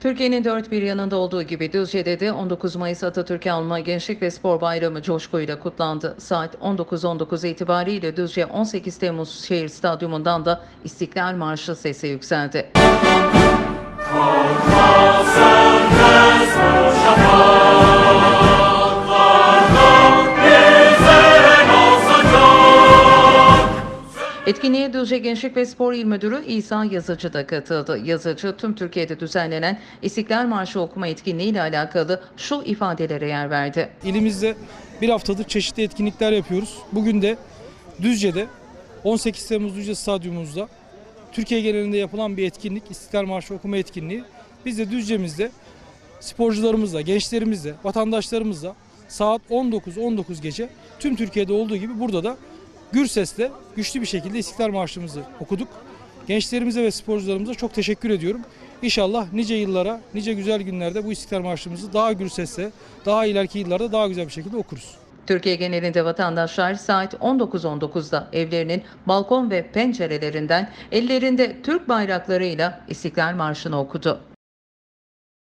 Türkiye'nin dört bir yanında olduğu gibi Düzce'de de 19 Mayıs Atatürk Anma Gençlik ve Spor Bayramı coşkuyla kutlandı. Saat 19.19 itibariyle Düzce 18 Temmuz Şehir Stadyumundan da İstiklal Marşı sesi yükseldi. Etkinliğe Düzce Gençlik ve Spor İl Müdürü İsa Yazıcı da katıldı. Yazıcı tüm Türkiye'de düzenlenen İstiklal Marşı okuma etkinliği ile alakalı şu ifadelere yer verdi. İlimizde bir haftadır çeşitli etkinlikler yapıyoruz. Bugün de Düzce'de 18 Temmuz Düzce Stadyumumuzda Türkiye genelinde yapılan bir etkinlik İstiklal Marşı okuma etkinliği. Biz de Düzce'mizde sporcularımızla, gençlerimizle, vatandaşlarımızla saat 19-19 gece tüm Türkiye'de olduğu gibi burada da gür sesle güçlü bir şekilde İstiklal Marşımızı okuduk. Gençlerimize ve sporcularımıza çok teşekkür ediyorum. İnşallah nice yıllara, nice güzel günlerde bu İstiklal Marşımızı daha gür sesle, daha ileriki yıllarda daha güzel bir şekilde okuruz. Türkiye genelinde vatandaşlar saat 19.19'da evlerinin balkon ve pencerelerinden ellerinde Türk bayraklarıyla İstiklal Marşı'nı okudu.